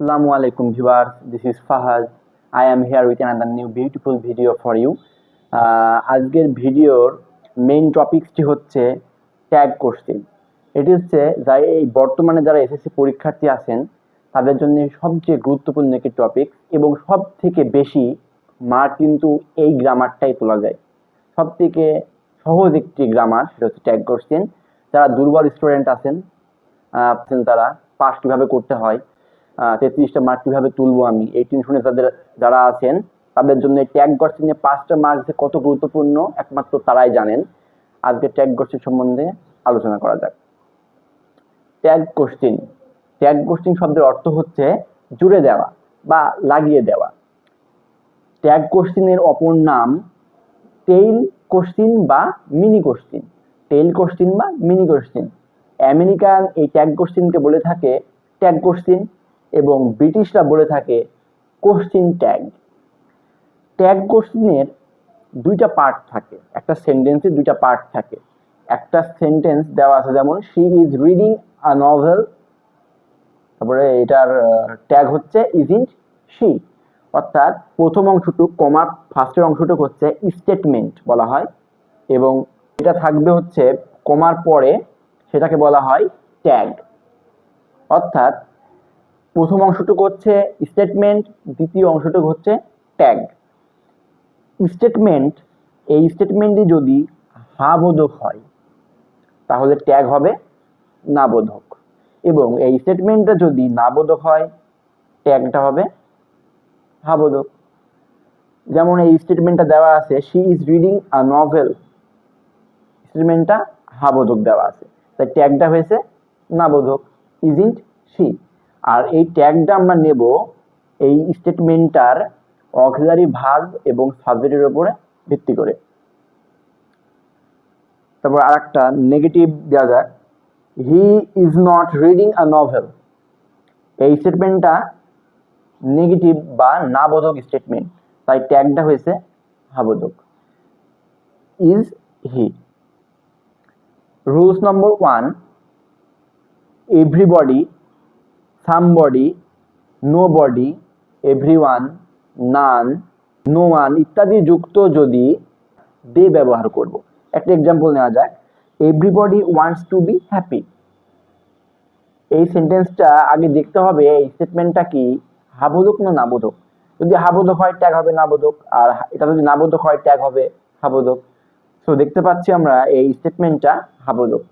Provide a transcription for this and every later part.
Assalamu alaikum viewers, this is Fahad. I here with another new beautiful video for you. আহ, আজকের ভিডিওর main টপিকসটি হচ্ছে tag question এটি হচ্ছে যা এই বর্তমানে যারা এসএসসি পরীক্ষার্থী আছেন তাদের জন্য সবচেয়ে গুরুত্বপূর্ণ একটি টপিক এবং সব থেকে বেশি মার্ক কিন্তু এই গ্রামারটাই তোলা যায় সব থেকে সহজ একটি গ্রামার সেটা হচ্ছে ট্যাগ কোশ্চেন যারা দুর্বল স্টুডেন্ট আছেন তারা পাস কীভাবে করতে হয় তেত্রিশটা মার্ক কীভাবে তুলবো আমি? এই টেনশনে তাদের যারা আছেন, তাদের জন্য ট্যাগ কোশ্চেনে পাঁচটা মার্ক যে কত গুরুত্বপূর্ণ একমাত্র তারাই জানেন। আজকে ট্যাগ কোশ্চেন সম্বন্ধে আলোচনা করা যাক। ট্যাগ কোশ্চেন ট্যাগ কোশ্চেন শব্দের অর্থ হচ্ছে জুড়ে দেওয়া বা লাগিয়ে দেওয়া। ট্যাগ কোশ্চেনের অপর নাম টেইল কোশ্চিন বা মিনি কোশ্চিন টেইল কোশ্চিন বা মিনি কোশ্চিন আমেরিকান এই ট্যাগ কোশ্চিনকে বলে থাকে ট্যাগ কোশ্চিন এবং ব্রিটিশরা বলে থাকে কোশ্চিন ট্যাগ। ট্যাগ কোশ্চিনের দুইটা পার্ট থাকে, একটা সেন্টেন্সে দুইটা পার্ট থাকে। একটা সেন্টেন্স দেওয়া আছে যেমন she is reading a novel তারপরে এটার ট্যাগ হচ্ছে ইজ ইন শি অর্থাৎ প্রথম অংশটুক কমার ফার্স্টের অংশটুক হচ্ছে স্টেটমেন্ট বলা হয়। এবং এটা থাকবে হচ্ছে কমার পরে সেটাকে বলা হয় ট্যাগ অর্থাৎ প্রথম অংশটুকু হচ্ছে স্টেটমেন্ট দ্বিতীয় অংশটুকু হচ্ছে ট্যাগ স্টেটমেন্ট এই স্টেটমেন্টটি যদি হাবোধক হয়, তাহলে ট্যাগ হবে নাবোধক। এবং এই স্টেটমেন্টটা যদি নাবোধক হয় ট্যাগটা হবে হাবোধক। যেমন এই স্টেটমেন্টটা দেওয়া আছে she is reading a novel স্টেটমেন্টটা হাবোধক দেওয়া আছে। তাই ট্যাগটা হয়েছে নাবোধক। ইজ ইন্ট শি আর এই ট্যাগটা আমরা নেব এই স্টেটমেন্টটার অক্সিলারি ভার্ব এবং সাবজেক্টের উপরে ভিত্তি করে। তারপর আরেকটা নেগেটিভ দেওয়া যাক। He is not reading a novel এই স্টেটমেন্টটা নেগেটিভ বা নাবোধক স্টেটমেন্ট তাই ট্যাগটা হয়েছে হাবোধক is he rules number one everybody somebody nobody everyone none no one ইত্যাদি যুক্ত যদি দে ব্যবহার করব। একটা এক্সাম্পল নেওয়া যাক। Everybody wants to be happy এই সেন্টেন্সটা আগে দেখতে হবে, এই স্টেটমেন্টটা কি হাবোধক না নাবোধক যদি হাবোধক হয় ট্যাগ হবে নাবোধক আর এটা যদি নাবোধক হয় ট্যাগ হবে হাবোধক সো দেখতে পাচ্ছি আমরা এই স্টেটমেন্টটা হাবোধক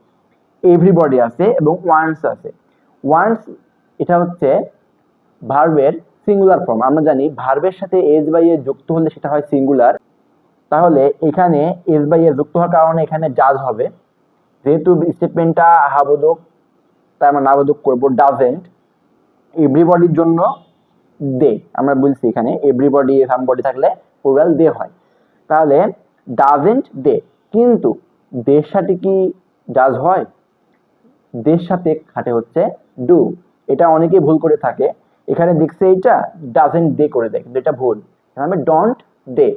এভরিবডি আছে এবং ওয়ান্টস আছে। ওয়ান্টস এটা হচ্ছে ভার্বের সিঙ্গুলার ফর্ম আমরা জানি ভার্বের সাথে এজ বাই এ যুক্ত হলে সেটা হয় সিঙ্গুলার তাহলে এখানে এস বাই এ যুক্ত হওয়ার কারণে এখানে জাজ হবে। যেহেতু স্টেটমেন্টটা হাবোধক তাই আমরা নাবোধক করব ডাজেন্ট এভরিবডির জন্য দে আমরা বলছি এখানে এভরিবডি সামবডি থাকলে প্লুরাল দে হয়। তাহলে ডাজেন্ট দে কিন্তু দের সাথে কি ডাজ হয়? দের সাথে খাটে হচ্ছে ডু এটা অনেকেই ভুল করে থাকে। এখানে দেখছে এটা ডাজেন্ট দে করে দেয়, কিন্তু এটা ভুল। এখানে ডন্ট দে